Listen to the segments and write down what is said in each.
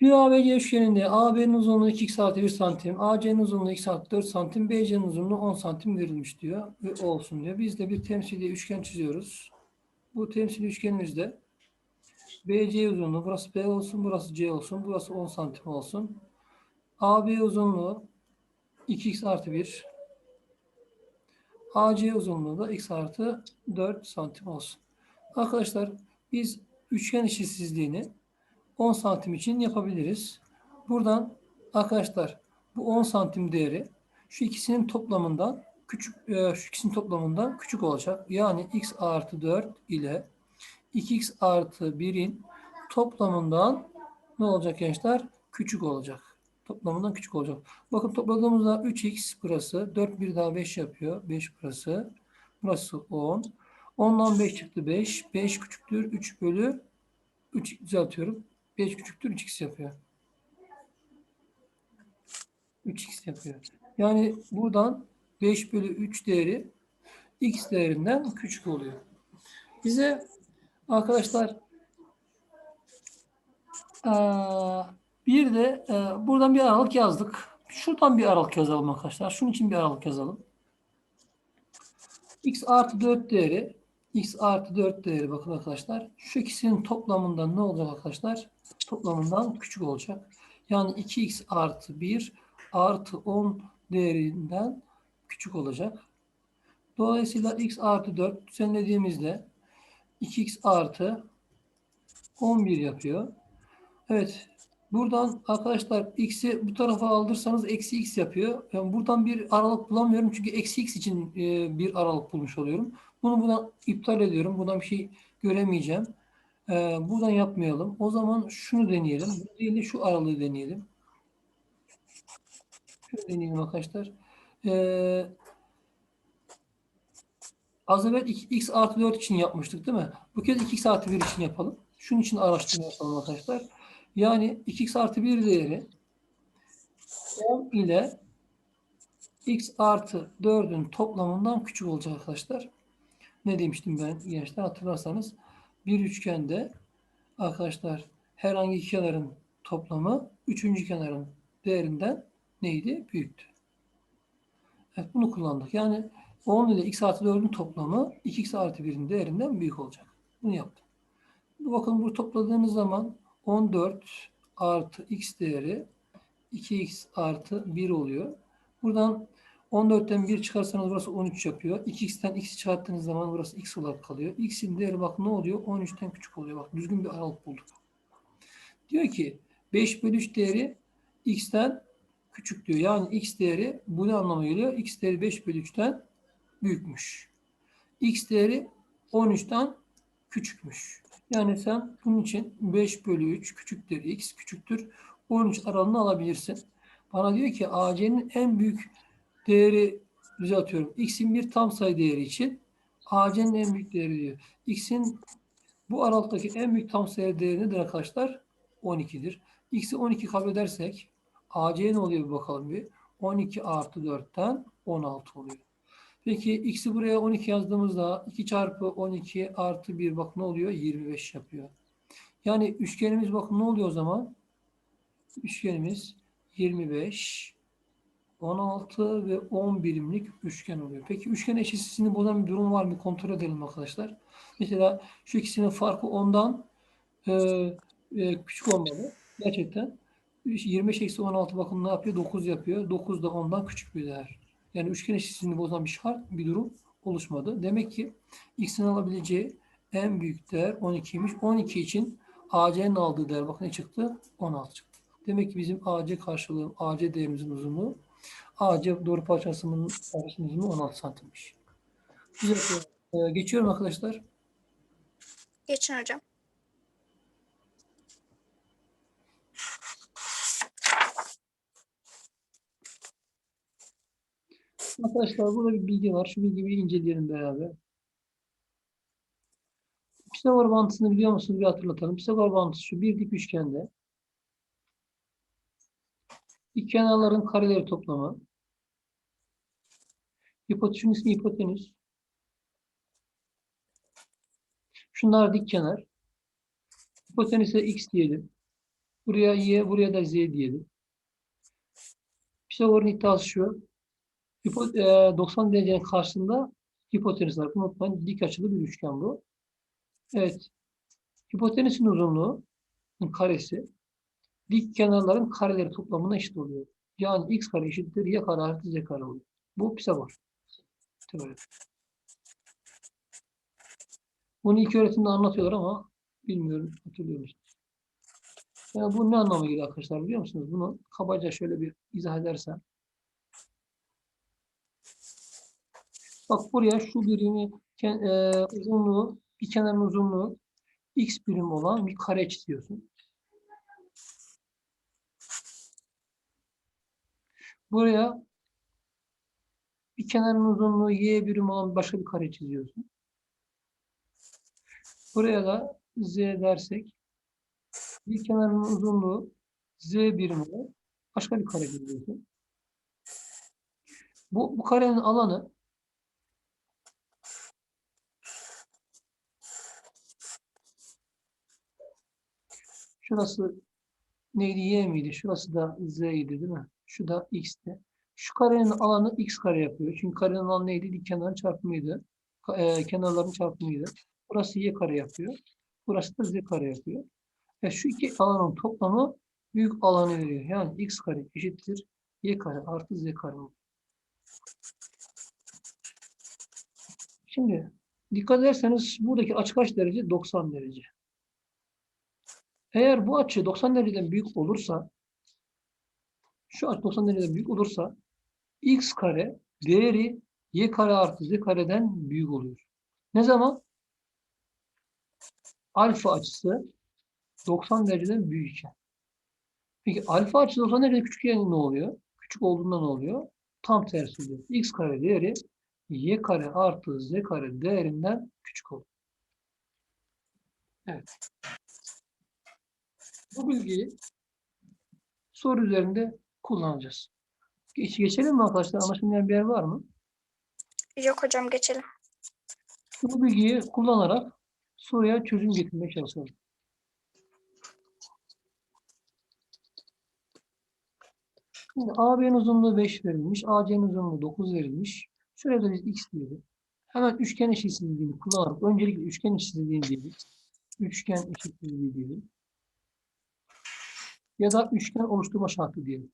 Bir ABC üçgeninde AB'nin uzunluğu 2x artı 1 santim, AC'nin uzunluğu x artı 4 santim, BC'nin uzunluğu 10 santim verilmiş diyor ve olsun diyor. Biz de bir temsili üçgen çiziyoruz. Bu temsili üçgenimizde BC uzunluğu, burası B olsun, burası C olsun, burası 10 santim olsun. AB uzunluğu 2x artı 1, AC uzunluğu da x artı 4 santim olsun. Arkadaşlar biz üçgen eşitsizliğini 10 santim için yapabiliriz. Buradan arkadaşlar bu 10 santim değeri şu ikisinin toplamından küçük e, şu ikisinin toplamından küçük olacak. Yani x artı 4 ile 2x artı 1'in toplamından ne olacak gençler? Küçük olacak. Toplamından küçük olacak. Bakın topladığımızda 3x burası. 4 bir daha 5 yapıyor. 5 burası. Burası 10. 10'dan 5 çıktı 5. 5 küçüktür 3 bölü 3 düzeltiyorum. 5 küçüktür 3x yapıyor. 3x yapıyor. Yani buradan 5 bölü 3 değeri x değerinden küçük oluyor. Bize arkadaşlar eee, bir de eee, buradan bir aralık yazdık. Şuradan bir aralık yazalım arkadaşlar. Şunun için bir aralık yazalım. x artı 4 değeri x artı 4 değeri bakın arkadaşlar. Şu ikisinin toplamından ne olacak arkadaşlar? Toplamından küçük olacak. Yani 2x artı 1 artı 10 değerinden küçük olacak. Dolayısıyla x artı 4 düzenlediğimizde 2x artı 11 yapıyor. Evet. Buradan arkadaşlar x'i bu tarafa aldırsanız eksi x yapıyor. Yani buradan bir aralık bulamıyorum çünkü eksi x için e, bir aralık bulmuş oluyorum. Bunu buradan iptal ediyorum. Buradan bir şey göremeyeceğim. E, buradan yapmayalım. O zaman şunu deneyelim. Bu değil de şu aralığı deneyelim. Şunu deneyelim arkadaşlar. E, az evvel x, x artı 4 için yapmıştık değil mi? Bu kez 2x artı 1 için yapalım. Şunun için araştırma yapalım arkadaşlar. Yani 2x artı 1 değeri 10 ile x artı 4'ün toplamından küçük olacak arkadaşlar. Ne demiştim ben gençler hatırlarsanız bir üçgende arkadaşlar herhangi iki kenarın toplamı üçüncü kenarın değerinden neydi? Büyüktü. Evet bunu kullandık. Yani 10 ile x artı 4'ün toplamı 2x artı 1'in değerinden büyük olacak. Bunu yaptım. Bakın bu topladığınız zaman 14 artı x değeri 2x artı 1 oluyor. Buradan 14'ten 1 çıkarsanız burası 13 yapıyor. 2x'ten x'i çıkarttığınız zaman burası x olarak kalıyor. x'in değeri bak ne oluyor? 13'ten küçük oluyor. Bak düzgün bir aralık bulduk. Diyor ki 5 bölü 3 değeri x'ten küçük diyor. Yani x değeri bu ne anlama geliyor? x değeri 5 bölü 3'ten büyükmüş. x değeri 13'ten küçükmüş. Yani sen bunun için 5 bölü 3 küçüktür x küçüktür 13 aralığını alabilirsin. Bana diyor ki AC'nin en büyük değeri düzeltiyorum. X'in bir tam sayı değeri için AC'nin en büyük değeri diyor. X'in bu aralıktaki en büyük tam sayı değeri nedir arkadaşlar? 12'dir. X'i 12 kabul edersek AC ne oluyor bir bakalım bir. 12 artı 4'ten 16 oluyor. Peki x'i buraya 12 yazdığımızda 2 çarpı 12 artı 1 bak ne oluyor? 25 yapıyor. Yani üçgenimiz bakın ne oluyor o zaman? Üçgenimiz 25, 16 ve 10 birimlik üçgen oluyor. Peki üçgen eşitsizliğini bozan bir durum var mı? Kontrol edelim arkadaşlar. Mesela şu ikisinin farkı 10'dan e, e, küçük olmalı. Gerçekten 25 eksi 16 bakın ne yapıyor? 9 yapıyor. 9 da 10'dan küçük bir değer. Yani üçgen eşitsizliğini bozan bir şart, bir durum oluşmadı. Demek ki x'in alabileceği en büyük değer 12'ymiş. 12 için AC'nin aldığı değer bakın ne çıktı? 16 çıktı. Demek ki bizim AC karşılığı, AC değerimizin uzunluğu AC doğru parçasının parçasının uzunluğu 16 santimmiş. Güzel. Ee, geçiyorum arkadaşlar. Geçin hocam. Arkadaşlar burada bir bilgi var. Şu bilgiyi bir inceleyelim beraber. Pisagor bağıntısını biliyor musunuz? Bir hatırlatalım. Pisagor bağıntısı şu bir dik üçgende İki kenarların kareleri toplamı. Hipotenüsün ismi hipotenüs. Şunlar dik kenar. Hipotenüse x diyelim. Buraya y, buraya da z diyelim. Pisagor'un iddiası şu. Hipo- e, 90 derecenin karşısında hipotenüs var. Unutmayın dik açılı bir üçgen bu. Evet. Hipotenüsün uzunluğu karesi dik kenarların kareleri toplamına eşit oluyor. Yani x kare eşittir y kare artı z kare oluyor. Bu Pisagor. Teoremi. Bunu ilk öğretimde anlatıyorlar ama bilmiyorum hatırlıyor musunuz? Yani bu ne anlama geliyor arkadaşlar biliyor musunuz? Bunu kabaca şöyle bir izah edersem. Bak buraya şu birimi e, uzunluğu, bir kenarın uzunluğu x birim olan bir kare çiziyorsun. Buraya bir kenarın uzunluğu y birim olan başka bir kare çiziyorsun. Buraya da z dersek bir kenarın uzunluğu z birimi olan başka bir kare çiziyorsun. Bu, bu karenin alanı şurası neydi y miydi? Şurası da z idi değil mi? Şu da x'ti. Şu karenin alanı x kare yapıyor. Çünkü karenin alanı neydi? Kenarın çarpımıydı. E, kenarların çarpımıydı. Burası y kare yapıyor. Burası da z kare yapıyor. Ve şu iki alanın toplamı büyük alanı veriyor. Yani x kare eşittir y kare artı z kare. Şimdi dikkat ederseniz buradaki açı kaç derece? 90 derece. Eğer bu açı 90 dereceden büyük olursa şu açı 90 dereceden büyük olursa x kare değeri y kare artı z kareden büyük oluyor. Ne zaman? Alfa açısı 90 dereceden büyükken. Peki alfa açısı 90 dereceden küçükken ne oluyor? Küçük olduğunda ne oluyor? Tam tersi oluyor. x kare değeri y kare artı z kare değerinden küçük oluyor. Evet. Bu bilgiyi soru üzerinde kullanacağız. Geç, geçelim mi arkadaşlar? Anlaşılmayan bir yer var mı? Yok hocam geçelim. Bu bilgiyi kullanarak soruya çözüm getirmeye çalışalım. Şimdi AB'nin uzunluğu 5 verilmiş, AC'nin uzunluğu 9 verilmiş. Şuraya da biz x diyelim. Hemen üçgen eşitsizliğini kullanarak öncelikle üçgen eşitsizliğini diyelim. Üçgen eşitsizliği diyelim. Ya da üçgen oluşturma şartı diyelim.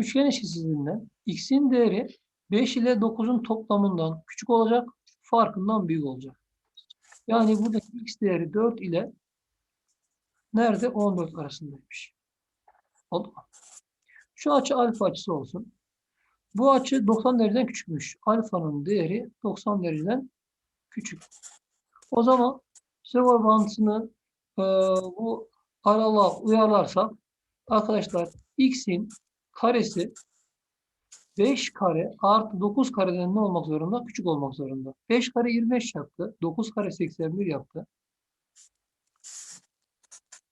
Üçgen eşitsizliğinden x'in değeri 5 ile 9'un toplamından küçük olacak, farkından büyük olacak. Yani buradaki x değeri 4 ile nerede? 14 arasındaymış. Oldu? Şu açı alfa açısı olsun. Bu açı 90 dereceden küçükmüş. Alfanın değeri 90 dereceden küçük. O zaman Pisagor bağıntısını e, bu aralığa uyarlarsak arkadaşlar x'in karesi 5 kare artı 9 kareden ne olmak zorunda? Küçük olmak zorunda. 5 kare 25 yaptı. 9 kare 81 yaptı.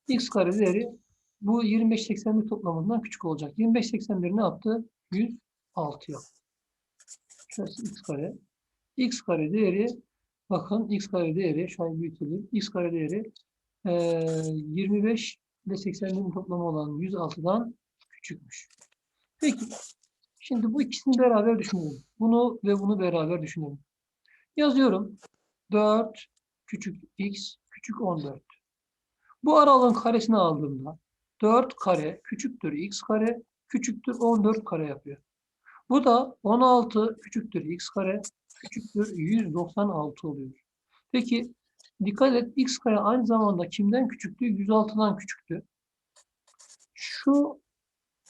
X kare değeri bu 25-81 toplamından küçük olacak. 25-81 ne yaptı? 106 yaptı. Şurası x kare. x kare değeri bakın x kare değeri an büyütülür. x kare değeri eee 25 ile 81'in toplamı olan 106'dan küçükmüş. Peki. Şimdi bu ikisini beraber düşünelim. Bunu ve bunu beraber düşünelim. Yazıyorum. 4 küçük x küçük 14. Bu aralığın karesini aldığımda 4 kare küçüktür x kare küçüktür 14 kare yapıyor. Bu da 16 küçüktür x kare küçüktür 196 oluyor. Peki dikkat et x kare aynı zamanda kimden küçüktü? 106'dan küçüktü. Şu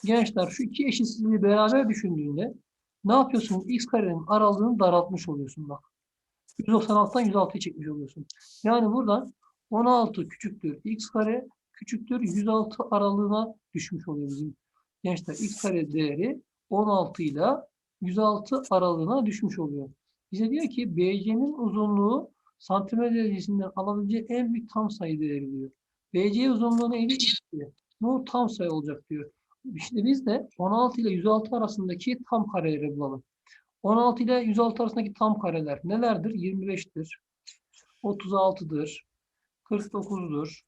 gençler şu iki eşitsizliği beraber düşündüğünde ne yapıyorsun? X karenin aralığını daraltmış oluyorsun bak. 196'dan 106'yı çekmiş oluyorsun. Yani buradan 16 küçüktür x kare küçüktür 106 aralığına düşmüş oluyor bizim gençler. x kare değeri 16 ile 106 aralığına düşmüş oluyor. Bize diyor ki BC'nin uzunluğu santimetre derecesinden alabileceği en büyük tam sayı değeri diyor. BC uzunluğu neydi? Bu tam sayı olacak diyor. İşte biz de 16 ile 106 arasındaki tam kareleri bulalım. 16 ile 106 arasındaki tam kareler nelerdir? 25'tir, 36'dır. 49'dur.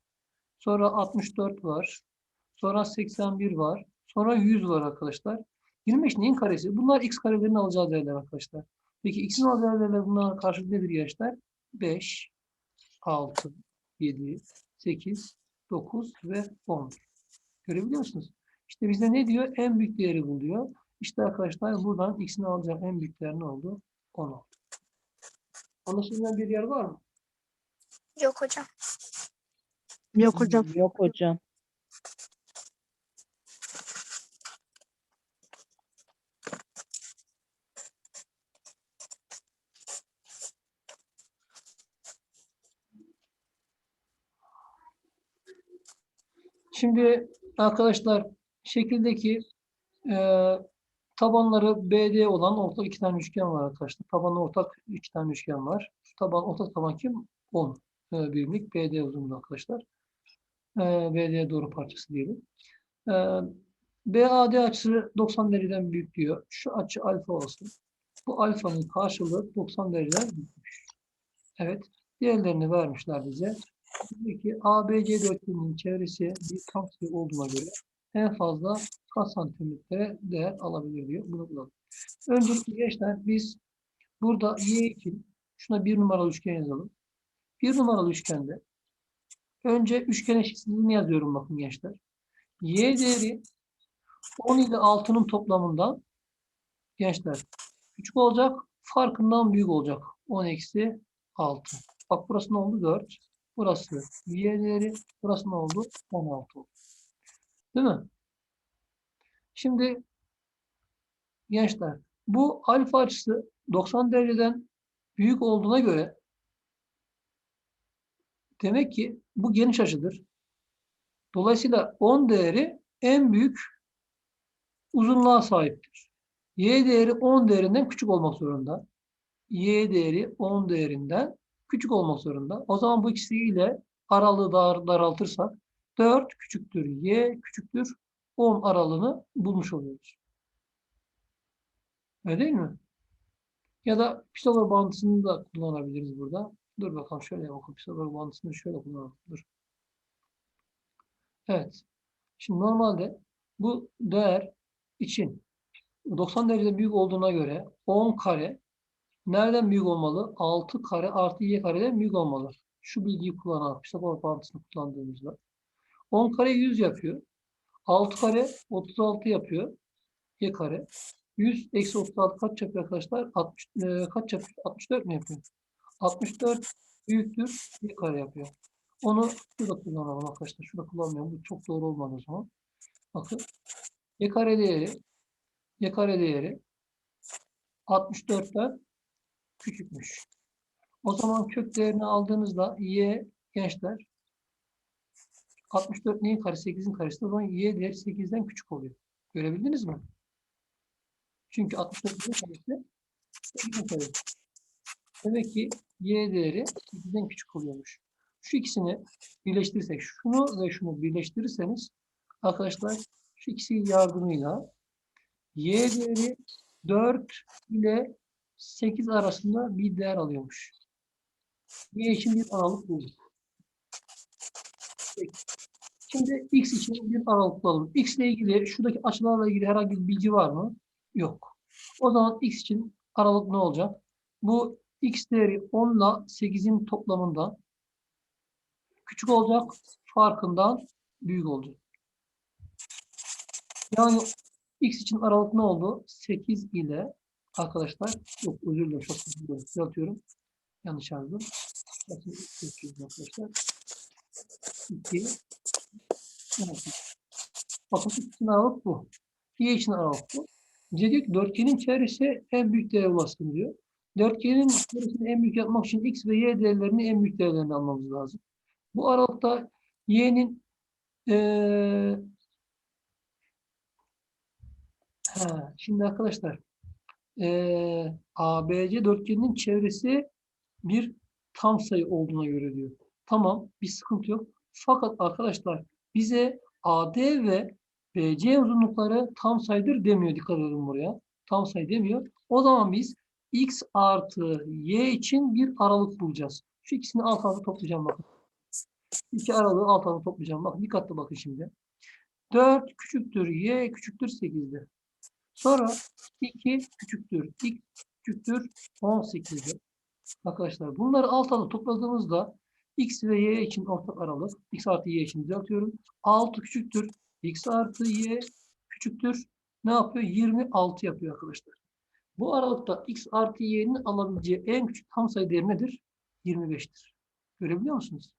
Sonra 64 var. Sonra 81 var. Sonra 100 var arkadaşlar. 25 neyin karesi? Bunlar x karelerini alacağı değerler arkadaşlar. Peki x'in alacağı değerler bunlara karşı nedir gençler? 5, 6, 7, 8, 9 ve 10. Görebiliyor musunuz? İşte bizde ne diyor? En büyük değeri buluyor. İşte arkadaşlar buradan x'in alacağı en büyük değer ne oldu? 10 oldu. Anlaşılmayan bir yer var mı? Yok hocam. Yok hocam. Yok hocam. Şimdi arkadaşlar şekildeki e, tabanları BD olan ortak iki tane üçgen var arkadaşlar. Tabanı ortak iki tane üçgen var. Şu taban ortak taban kim? 10 e, birimlik BD uzunluğu arkadaşlar. E, BD doğru parçası diyelim. E, BAD açısı 90 dereceden büyük diyor. Şu açı alfa olsun. Bu alfanın karşılığı 90 dereceden büyükmüş. Evet. Diğerlerini vermişler bize. Diyor ki ABC dörtgeninin çevresi bir tam sayı olduğuna göre en fazla kaç santimetre değer alabilir diyor. Bunu bulalım. Öncelikle gençler biz burada y için şuna bir numaralı üçgen yazalım. Bir numaralı üçgende önce üçgen eşitsizliğini yazıyorum bakın gençler. Y değeri 10 ile 6'nın toplamından gençler küçük olacak, farkından büyük olacak. 10 eksi 6. Bak burası ne oldu? 4. Burası y değeri, burası ne oldu? 16 oldu. Değil mi? Şimdi gençler bu alfa açısı 90 dereceden büyük olduğuna göre demek ki bu geniş açıdır. Dolayısıyla 10 değeri en büyük uzunluğa sahiptir. Y değeri 10 değerinden küçük olmak zorunda. Y değeri 10 değerinden küçük olmak zorunda. O zaman bu ikisiyle aralığı dar, daraltırsak 4 küçüktür y küçüktür 10 aralığını bulmuş oluyoruz. Öyle değil mi? Ya da Pisagor bağıntısını da kullanabiliriz burada. Dur bakalım şöyle yapalım. Pisagor bağıntısını şöyle kullanalım. Dur. Evet. Şimdi normalde bu değer için 90 derece büyük olduğuna göre 10 kare Nereden büyük olmalı? 6 kare artı y kareden büyük olmalı. Şu bilgiyi kullanarak, Pisagor bağıntısını kullandığımızda. 10 kare 100 yapıyor. 6 kare 36 yapıyor. Y kare. 100 eksi 36 kaç yapıyor arkadaşlar? 60, e, kaç yapıyor? 64 mi yapıyor? 64 büyüktür y kare yapıyor. Onu şurada kullanalım arkadaşlar. Şurada kullanmayalım. Bu çok doğru olmadı o zaman. Bakın. Y kare değeri y kare değeri 64'ten küçükmüş. O zaman kök değerini aldığınızda y gençler 64 neyin karesi? 8'in karesi. O zaman y değeri 8'den küçük oluyor. Görebildiniz mi? Çünkü 64 neyin karesi? 8'in karesi. Demek ki y değeri 8'den küçük oluyormuş. Şu ikisini birleştirirsek, şunu ve şunu birleştirirseniz arkadaşlar şu ikisi yardımıyla y değeri 4 ile 8 arasında bir değer alıyormuş. Y için bir aralık bulduk. Şimdi x için bir aralık bulalım. X ile ilgili, şuradaki açılarla ilgili herhangi bir bilgi var mı? Yok. O zaman x için aralık ne olacak? Bu x değeri 10 ile 8'in toplamından küçük olacak, farkından büyük olacak. Yani x için aralık ne oldu? 8 ile Arkadaşlar, yok özür dilerim, çok dilerim. Düzeltiyorum. Yanlış yazdım. Bakın, yapıyorum arkadaşlar. 2, 16. Bakın için aralık bu. Y için aralık bu. Ki dörtgenin çevresi en büyük değere ulaşsın diyor. Dörtgenin çevresini en büyük yapmak için x ve y değerlerini en büyük değerlerini almamız lazım. Bu aralıkta y'nin ha, şimdi arkadaşlar eee ABC dörtgeninin çevresi bir tam sayı olduğuna göre diyor. Tamam, bir sıkıntı yok. Fakat arkadaşlar bize AD ve BC uzunlukları tam sayıdır demiyor. Dikkat edin buraya. Tam sayı demiyor. O zaman biz x artı y için bir aralık bulacağız. Şu ikisini alt alta toplayacağım bakın. İki aralığı alt alta toplayacağım. Bakın dikkatli bakın şimdi. 4 küçüktür y küçüktür 8'dir. Sonra 2 küçüktür x küçüktür 18'dir. Arkadaşlar bunları alt alta topladığımızda x ve y için ortak aralık x artı y için düzeltiyorum. 6 küçüktür x artı y küçüktür ne yapıyor? 26 yapıyor arkadaşlar. Bu aralıkta x artı y'nin alabileceği en küçük tam sayı değeri nedir? 25'tir. Görebiliyor musunuz?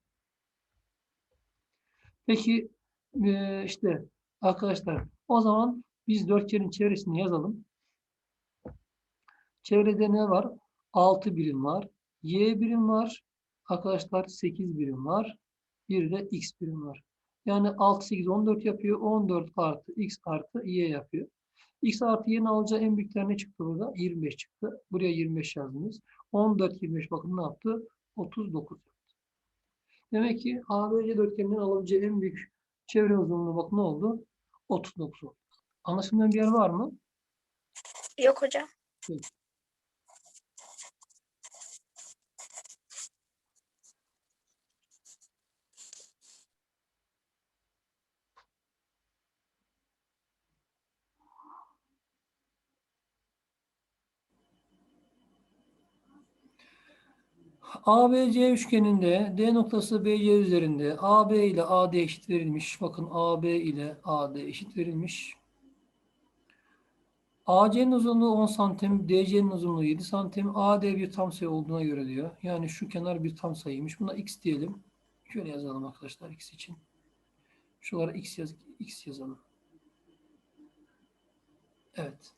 Peki eee, işte arkadaşlar o zaman biz dörtgenin çevresini yazalım. Çevrede ne var? 6 birim var. Y birim var. Arkadaşlar 8 birim var. Bir de x birim var. Yani 6, 8, 14 yapıyor. 14 artı x artı y yapıyor. X artı y'nin alacağı en büyükler ne çıktı burada? 25 çıktı. Buraya 25 yazdınız. 14, 25 bakın ne yaptı? 39 yaptı. Demek ki ABC dörtgeninin alabileceği en büyük çevre uzunluğu bak ne oldu? 39 oldu. Anlaşılmayan bir yer var mı? Yok hocam. ABC üçgeninde D noktası BC üzerinde AB ile AD eşit verilmiş. Bakın AB ile AD eşit verilmiş. AC'nin uzunluğu 10 santim, DC'nin uzunluğu 7 santim. AD bir tam sayı olduğuna göre diyor. Yani şu kenar bir tam sayıymış. Buna x diyelim. Şöyle yazalım arkadaşlar x için. Şuralara x, yaz, x yazalım. Evet.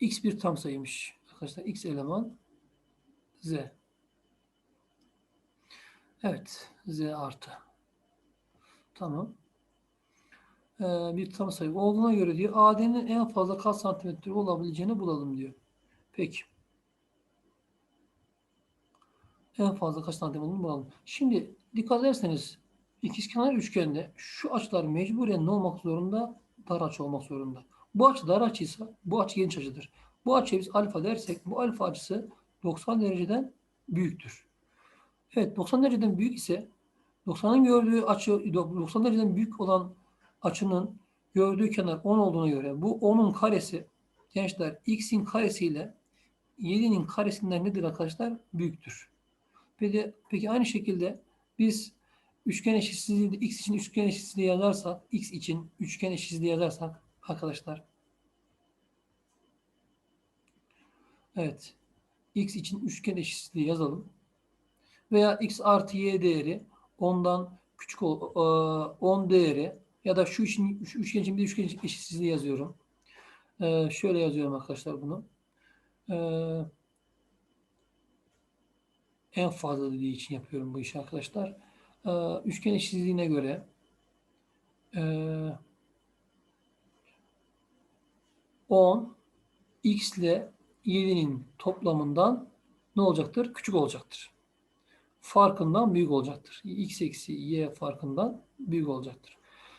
x bir tam sayıymış. Arkadaşlar x eleman z. Evet. Z artı. Tamam. Ee, bir tam sayı olduğuna göre diyor AD'nin en fazla kaç santimetre olabileceğini bulalım diyor. Peki. En fazla kaç santimetre olduğunu bulalım. Şimdi dikkat ederseniz ikizkenar üçgende şu açılar mecburen ne olmak zorunda? Dar açı olmak zorunda. Bu açı dar açıysa bu açı geniş açıdır. Bu açıya biz alfa dersek bu alfa açısı 90 dereceden büyüktür. Evet 90 dereceden büyük ise 90'ın gördüğü açı 90 dereceden büyük olan açının gördüğü kenar 10 olduğuna göre bu 10'un karesi gençler x'in karesiyle 7'nin karesinden nedir arkadaşlar? Büyüktür. Peki, peki aynı şekilde biz üçgen eşitsizliği x için üçgen eşitsizliği yazarsak x için üçgen eşitsizliği yazarsak arkadaşlar Evet. X için üçgen eşitsizliği yazalım. Veya x artı y değeri ondan küçük ol, e, 10 değeri ya da şu için şu üçgen için bir üçgen eşitsizliği yazıyorum. E, şöyle yazıyorum arkadaşlar bunu. E, en fazla dediği için yapıyorum bu işi arkadaşlar. E, üçgen eşitsizliğine göre e, 10 x ile 7'nin toplamından ne olacaktır? Küçük olacaktır. Farkından büyük olacaktır. x eksi y farkından büyük olacaktır.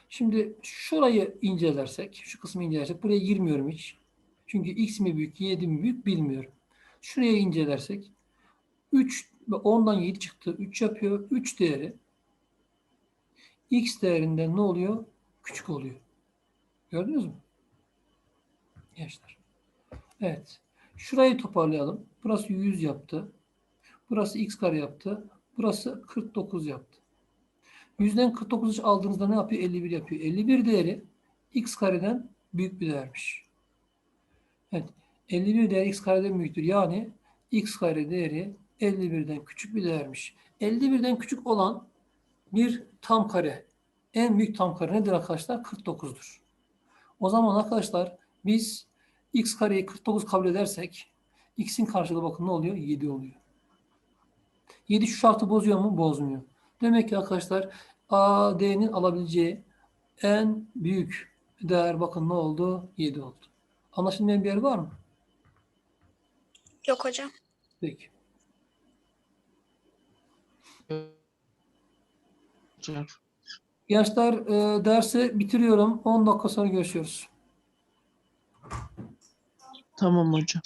Şimdi şurayı incelersek, şu kısmı incelersek, buraya girmiyorum hiç. Çünkü x mi büyük, y mi büyük bilmiyorum. Şuraya incelersek, 3 ve 10'dan 7 çıktı. 3 yapıyor. 3 değeri x değerinden ne oluyor? Küçük oluyor. Gördünüz mü? Gençler. Evet. Şurayı toparlayalım. Burası 100 yaptı. Burası x kare yaptı. Burası 49 yaptı. 100'den 49 aldığınızda ne yapıyor? 51 yapıyor. 51 değeri x kareden büyük bir değermiş. Evet. 51 değer x kareden büyüktür. Yani x kare değeri 51'den küçük bir değermiş. 51'den küçük olan bir tam kare. En büyük tam kare nedir arkadaşlar? 49'dur. O zaman arkadaşlar biz x kareyi 49 kabul edersek x'in karşılığı bakın ne oluyor? 7 oluyor. 7 şu şartı bozuyor mu? Bozmuyor. Demek ki arkadaşlar AD'nin alabileceği en büyük değer bakın ne oldu? 7 oldu. Anlaşılmayan bir yer var mı? Yok hocam. Peki. Hocam. Gençler e, dersi bitiriyorum. 10 dakika sonra görüşüyoruz. Tamam hocam.